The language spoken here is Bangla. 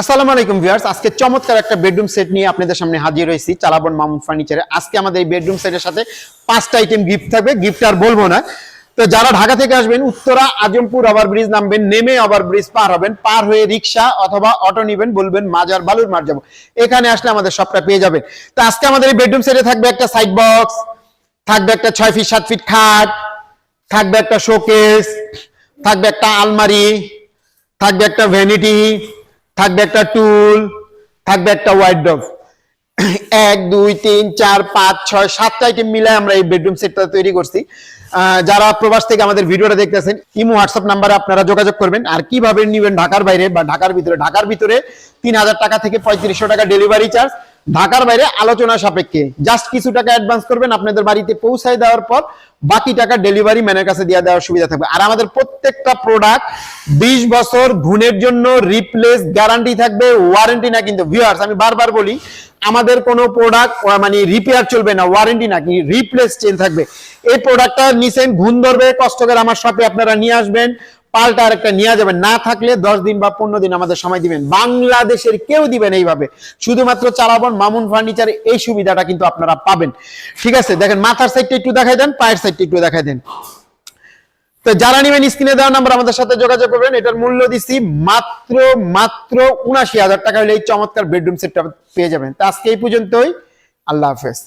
আসসালামু আলাইকুম ভিউয়ার্স। আজকে চমৎকার একটা বেডরুম সেট নিয়ে আপনাদের সামনে হাজির হয়েছি, চালাবন মামুন ফার্নিচারে আজকে আমাদের এই বেডরুম সেটের সাথে পাঁচটা আইটেম গিফট থাকবে। গিফট আর বলব না। তো যারা ঢাকা থেকে আসবেন, উত্তরা, আজমপুর ওভার ব্রিজ নামবেন, নেমে ওভার ব্রিজ পার হবেন। পার হয়ে রিক্সা অথবা অটো নিবেন, বলবেন, মাজার বালুর মার যাব। এখানে আসলে আমাদের সবটা পেয়ে যাবেন। তো আজকে আমাদের এই বেডরুম সেটে থাকবে একটা সাইড বক্স থাকবে একটা ছয় ফিট সাত ফিট খাট, থাকবে একটা শোকেস থাকবে একটা আলমারি, থাকবে একটা ভ্যানিটি থাকবে একটা টুল থাকবে একটা ওয়াইড ড্রপ এক, দুই, তিন, চার, পাঁচ, ছয়, সাতটা আইটেম মিলে আমরা এই বেডরুম সেটটা তৈরি করছি। যারা প্রবাস থেকে আমাদের ভিডিওটা দেখতেছেন, ইমো হোয়াটসঅ্যাপ নাম্বারে আপনারা যোগাযোগ করবেন। আর কীভাবে নিবেন ঢাকার বাইরে বা ঢাকার ভিতরে? ঢাকার ভিতরে তিন হাজার টাকা থেকে পঁয়ত্রিশশো টাকা ডেলিভারি চার্জ ঢাকার বাইরে আলোচনা সাপেক্ষে। জাস্ট কিছু টাকা অ্যাডভান্স করবেন, আপনাদের বাড়িতে পৌঁছায় দেওয়ার পর বাকি টাকা ডেলিভারি ম্যানের কাছে দিয়ে দেওয়ার সুবিধা থাকবে। আর আমাদের প্রত্যেকটা প্রোডাক্ট বিশ বছর গুণের জন্য রিপ্লেস গ্যারান্টি থাকবে ওয়ারেন্টি না কিন্তু ভিউয়ার্স আমি বারবার বলি, আমাদের কোনো প্রোডাক্ট মানে রিপেয়ার চলবে না ওয়ারেন্টি না কি রিপ্লেস চেঞ্জ থাকবে। এই প্রোডাক্টটা নিছেন ঘুণ ধরবে, কষ্ট করে আমার শপে আপনারা নিয়ে আসবেন পাল্টা আরেকটা নিয়ে যাবেন। না থাকলে দশ দিন বা পনেরো দিন আমাদের সময় দিবেন। বাংলাদেশের কেউ দিবেন এইভাবে। শুধুমাত্র চালাবন, মামুন ফার্নিচার এই সুবিধাটা কিন্তু আপনারা পাবেন। ঠিক আছে, দেখেন মাথার সাইডটা একটু দেখাই দেন, পায়ের সাইডটা একটু দেখাই দেন। তো যারা নিবেন স্ক্রিনে দেওয়া নাম্বার আমাদের সাথে যোগাযোগ করবেন। এটার মূল্য দিচ্ছি মাত্র মাত্র উনাশি হাজার টাকা হলে এই চমৎকার বেডরুম সেটটা পেয়ে যাবেন। তো আজকে এই পর্যন্তই। আল্লাহ হাফেজ।